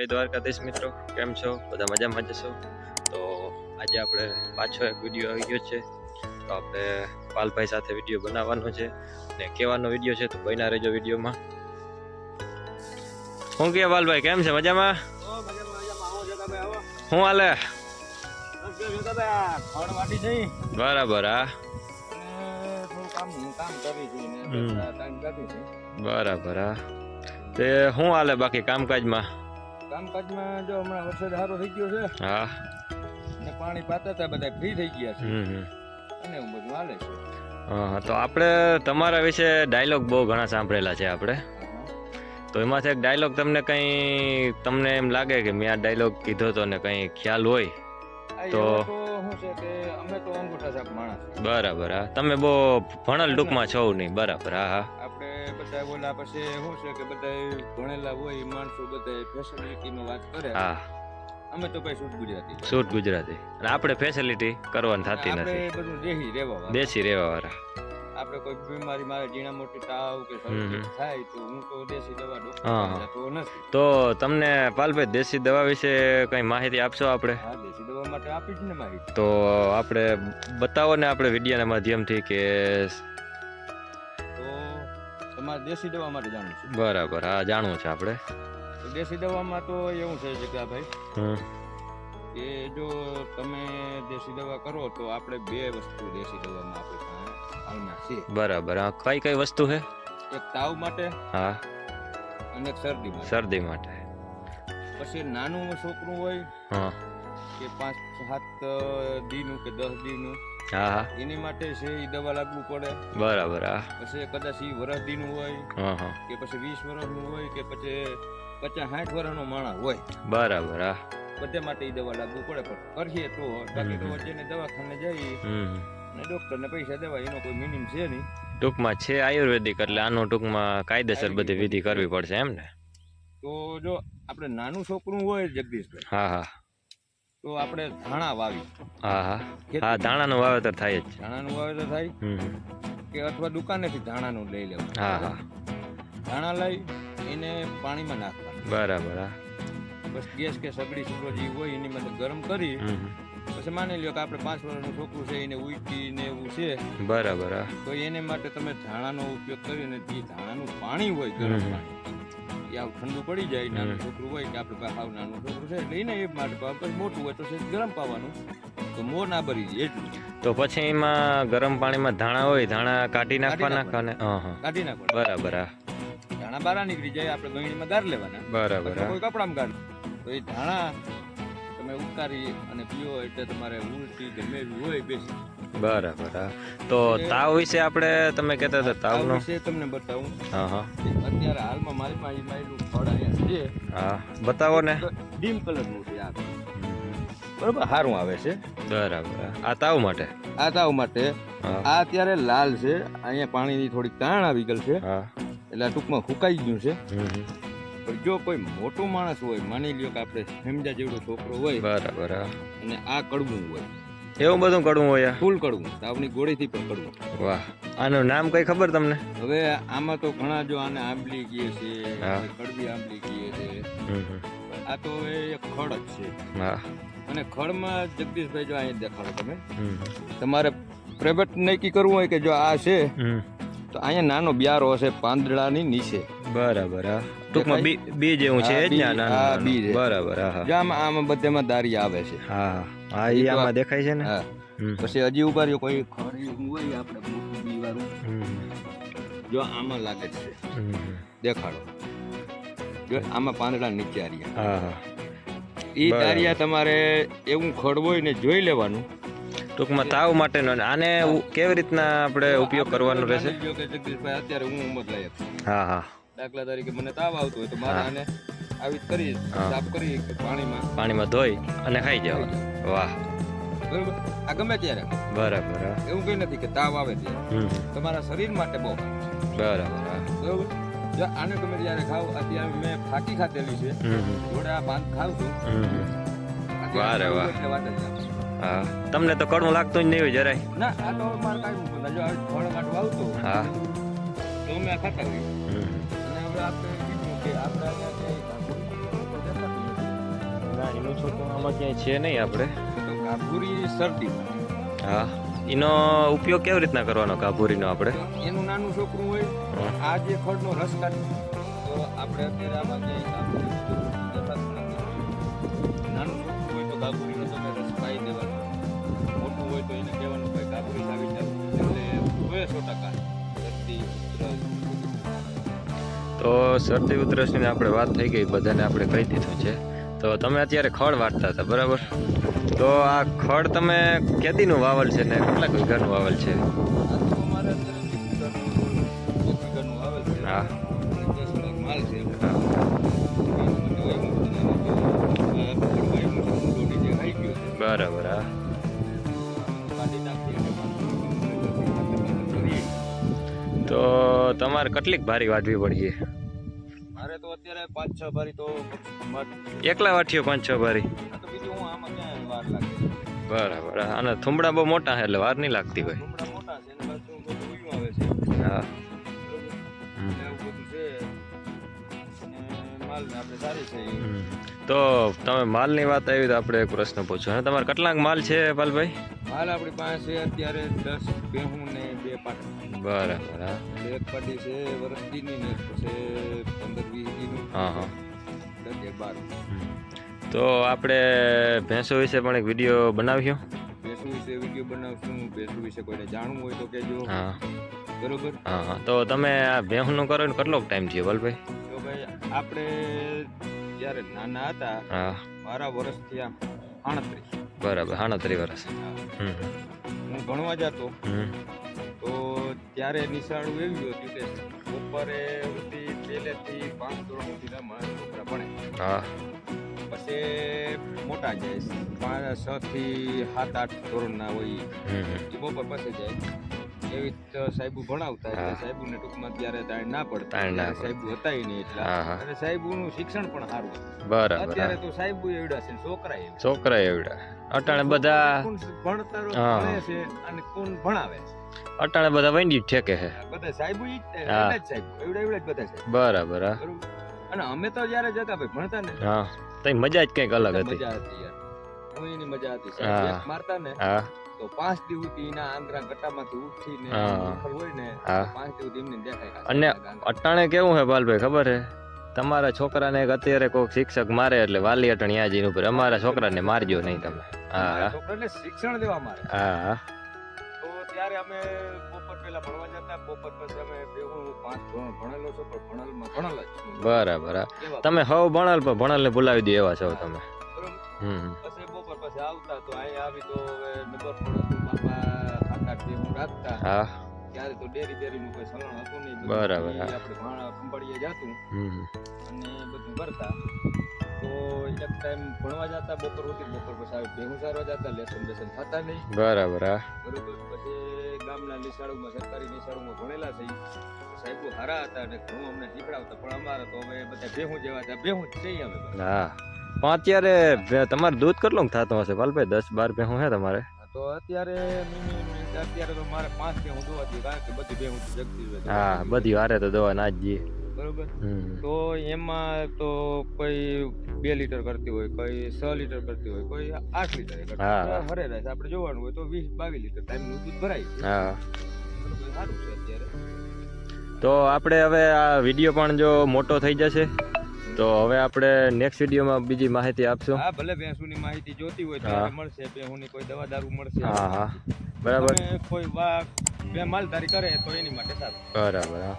જય દ્વારકાધીશ મિત્રો કેમ છો? બધા મજામાં જશો તો આજે આપણે પાછો એક વીડિયો આવી ગયો છે. તો આપણે પાલભાઈ સાથે વીડિયો બનાવવાનો છે. ને કહેવાનો વીડિયો છે તો બન્યા રહેજો વિડીયોમાં શું કે પાલભાઈ કેમ છે? મજામાં? શું હાલે? બરાબર હા. બરાબર હા. તે શું હાલે બાકી કામકાજમાં? કામકાજમાં જો હમણાં વરસાદ સારો થઈ ગયો છે હા. ને પાણી પાતા હતા બધા ફ્રી થઈ ગયા છે. અને એવું બધું હાલે છે. હા તો આપણે તમારા વિશે ડાયલોગ બહુ ઘણા સાંભળેલા છે આપણે. તો એમાંથી એક ડાયલોગ તમને કંઈ તમને એમ લાગે કે મેં આ ડાયલોગ કીધો તો ને કંઈ ખ્યાલ હોય તો- શું છે કે અમે તો અંગૂઠા છાપ માણસ. બરાબર હા. તમે બહુ ભણેલ ટૂંકમાં છો નહીં. બરાબર હા હા. બધા બોલા પછી શું છે કે બધા ભણેલા હોય માણસો બધા ફેસિલિટીનો વાત કરે. હા. અમે તો ભાઈ શુદ્ધ ગુજરાતી. શુદ્ધ ગુજરાતી. અને આપણે ફેસિલિટી કરવાની થતી આપણે બધું દેહી રહેવા દેશી રહેવા વાળા આપણે કોઈ બીમારી મારે ઝીણા મોટી તાવ કે થાય તો હું તો દેશી દવા ડોક્ટર નથી. તો તમને પાલભાઈ દેશી દવા વિશે કઈ માહિતી આપશો આપણે? હા દેશી દવા માટે આપી જ ને માહિતી. તો આપણે બતાવો ને આપણે વિડિયાના માધ્યમથી કે દેશી દવા માટે જાણવું છે. બરાબર હા જાણવું છે આપણે. દેશી દવામાં તો એવું છે જગ્યાભાઈ કે જો તમે દેશી દવા કરો તો આપણે બે વસ્તુ દેશી દવામાં આપણે હાલમાં છે. બરાબર હા કઈ કઈ વસ્તુ છે? એક તાવ માટે હા. અને શરદી માટે. શરદી માટે. પછી નાનું છોકરું હોય હા. કે પાંચ સાત દીનું કે દસ દીનું હા એની માટે છે એ દવા લાગવું પડે. બરાબર હા. પછી કદાચ એ વર્ષ દીનું હોય હા હા. કે પછી વીસ વર્ષનું હોય કે પછી પચાસ સાઠ વર્ષનો માણસ હોય. બરાબર હા. બધે માટે એ દવા લાગવું પડે પણ કરીએ તો બાકી તો વચ્ચેને દવાખાને જઈ હમ અને ડોક્ટરને પૈસા દેવા એનો કોઈ મિનિમ છે નહીં. ટૂંકમાં છે આયુર્વેદિક એટલે આનો ટૂંકમાં કાયદેસર બધી વિધિ કરવી પડશે એમ ને? તો જો આપણે નાનું છોકરું હોય જગદીશભાઈ હા હા. તો આપણે ધાણા વાવી હા હા. હા ધાણાનું વાવેતર થાય જ. ધાણાનું વાવેતર થાય? કે અથવા દુકાનેથી ધાણાનું લઈ લેવું હા હા. ધાણા લઈ એને પાણીમાં નાખવા બરાબર હા. બસ ગેસ કે સગડી સુગડો જે હોય એની મદદ ગરમ કરી પછી માની લ્યો કે આપણે પાંચ વર્ષનું છોકરું છે એને ઉલટી ને એવું છે બરાબર તો એને માટે તમે ધાણાનો ઉપયોગ કરીને જે ધાણાનું પાણી હોય ગરમ પાણી આવું ઠંડુ પડી જાય નાનું છોકરું હોય કે આપણે હાવ નાનું છોકરું છે એટલે એને એ માટે પાવા. મોટું હોય તો ગરમ પાવાનું. તો મોર ના ભરી જાય એટલું. તો પછી એમાં ગરમ પાણીમાં ધાણા હોય ધાણા કાઢી નાખવાના. હા હા. કાઢી નાખવા બરાબર ધાણા બારા નીકળી જાય આપણે ગણીમાં ગાર લેવાના. બરાબર કોઈ કપડામાં ગાર. તો એ ધાણા તમે ઉતારી અને પીઓ એટલે તમારે ઉલટી ગમે હોય બેસી. બરાબર હા. તો તાવ વિશે આપણે તમે કહેતા હતા તાવ વિશે તમને બતાવું. હા હા. અત્યારે હાલમાં મારી પાસે મારેલું ફળ અહીંયા છે. હા બતાવો ને. ડીમ કલરનું છે આ. બરાબર સારું આવે છે. બરાબર આ તાવ માટે? આ તાવ માટે. આ અત્યારે લાલ છે અહીંયા પાણીની થોડીક તાણ આવી ગયેલ છે. હા. એટલે ટૂંકમાં ફૂકાઈ ગયું છે. જો કોઈ મોટો માણસ હોય માની લ્યો કે આપણે સમજા જેવડો છોકરો હોય બરાબર અને આ કડવું હોય એવું બધું કડવું હોય ફૂલ કડવું. તાવની ગોળીથી પણ કડવું. વાહ. આનું નામ કઈ ખબર તમને? હવે આમાં તો ઘણા જો આને આંબલી કહે છે. કડવી આંબલી કહે છે. આ તો એ ખડ જ છે. હા. અને ખડમાં જગદીશભાઈ જો અહીંયા દેખાડો તમે. તમારે પ્રાઇવેટ નક્કી કરવું હોય કે જો આ છે. તો અહીંયા નાનો બ્યારો હશે પાંદડાની નીચે. બરાબર હા. ટૂંકમાં બી જેવું છે જ ને. બરાબર હા જો આમાં આમાં બધેમાં દારી આવે છે. હા હા. ઈ આમાં દેખાય છે ને. પછી હજી ઊભા રહ્યો કોઈ ખરી હોય આપણે. જો આમાં લાગે છે. દેખાડો. જો આમાં પાંદડા નીચે આર્યા. હા હા. એ. દારિયા તમારે એવું ખડ હોય ને જોઈ લેવાનું. ટૂંકમાં તાવ માટેનો આને કેવી રીતના આપણે ઉપયોગ કરવાનો રહેશે? અત્યારે હું ઉંમર લાયક હા હા. દાખલા તરીકે મને તાવ આવતો હોય તો મારે આને આવી જ કરી સાફ કરી પાણીમાં. પાણીમાં ધોઈ અને ખાઈ જાવ વાહ. બરાબર? આ ગમે ત્યારે. બરાબર એવું કઈ નથી કે તાવ આવે ત્યારે. તમારા શરીર માટે બહુ બરાબર જો આને તમે જ્યારે ખાવ અત્યારે મેં ફાકી ખાધેલી છે. જોડે આ ભાત ખાવ છું. વારે વાહ તમને તો કડવું લાગતું જ નહીં હોય જરાય. ના આ તો મારે કાંઈ જો ફળ કાઢવા આવતું હા. તો મેં ખાતા હવે આપણે કીધું કે આપણે. એનું છોકરું આમાં ક્યાંય છે નહીં આપણે. તો ગાભુરી શરદી. હા. એનો ઉપયોગ કેવી રીતના કરવાનો કાબુરીનો આપણે? એનું નાનું છોકરું હોય આ જે ખડનો રસ કાઢી તો આપણે અત્યારે આમાં જે. નાનું છોકરું હોય તો તમે રસ પાઈ દેવાનો. મોટું હોય તો એને કહેવાનું ભાઈ ગાભુરી લાવી જાવ એટલે સો ટકા. ઉધરસ તો શરદી ઉધરસની આપણે વાત થઈ ગઈ, બધાને આપણે કહી દીધું છે. તો તમે અત્યારે ખડ વાટતા હતા, બરાબર? તો આ ખડ તમે કેદીનું વાવલ છે ને કેટલાક વીઘાનું વાવલ છે? હા. બરાબર, હા. તમારે કેટલીક ભારી વાટવી પડી મારે તો અત્યારે પાંચ છ ભારી તો એકલા વાટ્યો પાંચ છ ભારી? બીજું હું આમાં ક્યાં વાર લાગે બરાબર. અને થુમડા બહુ મોટા છે એટલે વાર નહીં લાગતી હોય ડુંગળા મોટા છે ને પાછું બધું આવે છે. હા. એવું બધું છે. માલ આપણે સારી છે. તો તમે માલની વાત આવી તો આપણે એક પ્રશ્ન પૂછો. અને તમારે કેટલાક માલ છે પાલભાઈ? માલ આપણી પાસે છે અત્યારે દસ બેહું ને બે પાટ બરાબર એક પાટી છે વર્ષ દીની ને છે પંદર વીસ દીનું. હા હા. દસ એક બાર તો આપણે ભેંસો વિશે પણ એક વીડિયો બનાવ્યો ભેંસો વિશે વીડિયો બનાવશું ભેંસો વિશે કોઈને જાણવું હોય તો કહેજો. હા. બરોબર? હા હા. તો તમે આ ભેંસનું કરો ને કેટલો ટાઈમ થયો વલભાઈ તો ભાઈ આપણે જ્યારે નાના હતા હા. મારા વર્ષ થયા આણત્રીસ બરાબર આણત્રીસ વર્ષ. હું. ભણવા જતો તો ત્યારે નિશાળું એવું હતું કે બપોરે સુધી પહેલેથી પાંચ ધોરણ સુધી મારા છોકરા ભણે. હા. પછી મોટા જાય પાંચ છ થી સાત આઠ ધોરણના હોય. એ બપોર પાસે જાય. એવી સાહેબુ ભણાવતા એટલે. સાહેબુને ટૂંકમાં ત્યારે તાણ ના પડતા. સાહેબુ હતા નહીં એટલા. અને સાહેબુનું શિક્ષણ પણ સારું બરાબર અત્યારે તો સાહેબુ એવડા છે છોકરા એવડા. છોકરા એવડા. અટાણે બધા ભણતર ભણે છે અને કોણ ભણાવે છે? અટાણે બધા વંડી ઠેકે છે. બધા સાહેબુ ઈ જ સાહેબુ. એવડા એવડા જ બધા સાહેબ. બરાબર અને અમે તો જ્યારે જતા ભાઈ ભણતા ને. હા. તઈ મજા જ કંઈક અલગ હતી. મજા હતી યાર. એની મજા હતી સાહેબ મારતા ને તો પાંચ દિવસ એના આંગરા ગટામાંથી ઉઠીને. હોય ને પાંચ દિવસ એમને દેખાય અને અટાણે કેવું હે બાલભાઈ ખબર હે? તમારા છોકરાને એક અત્યારે કોઈક શિક્ષક મારે એટલે વાલી અટણ યા ઉપર. અમારા છોકરાને મારજો નહીં તમે. હા છોકરાને શિક્ષણ દેવા મારે. હા તો ત્યારે અમે બપોર પહેલા ભણવા જતા બપોર પછી અમે બે હું પાંચ ધોરણ ભણેલો છું પણ ભણેલમાં ભણેલ જ બરાબર તમે હવ ભણલ પણ ભણલને ભૂલાવી દો એવા છો તમે. હમ. પછી પછી આવતા તો અહીંયા આવી તો હવે નંબર પડતું બાપા સાત આઠ બે રાખતા. હા. ત્યારે તો ડેરી ડેરીનું કોઈ સલણ હતું નહીં બરાબર, આપણે ભાણા ખંભાળીએ જતું. અને બધું કરતા. તો એક ટાઈમ ભણવા જતા બપોર સુધી બપોર પછી આવી સારવા જતા લેસન બેસન થતા નહીં. બરાબર હા. બરોબર પછી ગામના નિશાળુમાં સરકારી નિશાળુમાં ભણેલા છે. સાહેબો હારા હતા અને ઘણું અમને શીખડાવતા પણ અમારે તો હવે બધા ભેહું જેવા હતા ભેહું જ છીએ અમે હા. પણ અત્યારે તમારે દૂધ કેટલું થતું હશે ભાલભાઈ દસ બાર ભેહું હે તમારે? તો અત્યારે અત્યારે તો મારે પાંચ ભેહું દોવા જોઈએ કારણ કે બધી ભેહું જગતી હોય હા બધી વારે તો દવા ના જ જઈએ બરોબર તો એમાં તો કોઈ બે લીટર કરતી હોય કોઈ છ લીટર કરતી હોય કોઈ આઠ લીટર હરે રહે આપણે જોવાનું હોય તો વીસ બાવીસ લીટર ટાઈમનું દૂધ ભરાય હા. સારું છે અત્યારે. તો આપણે હવે આ વીડિયો પણ જો મોટો થઈ જશે તો હવે આપણે નેક્સ્ટ વિડીયોમાં બીજી માહિતી આપશું. હા ભલે ભેંસુની માહિતી જોતી હોય તો મળશે ભેંસુની કોઈ દવા દારૂ મળશે. હા હા. બરાબર. કોઈ વા બે માલધારી કરે તો એની માટે સારું. બરાબર હા.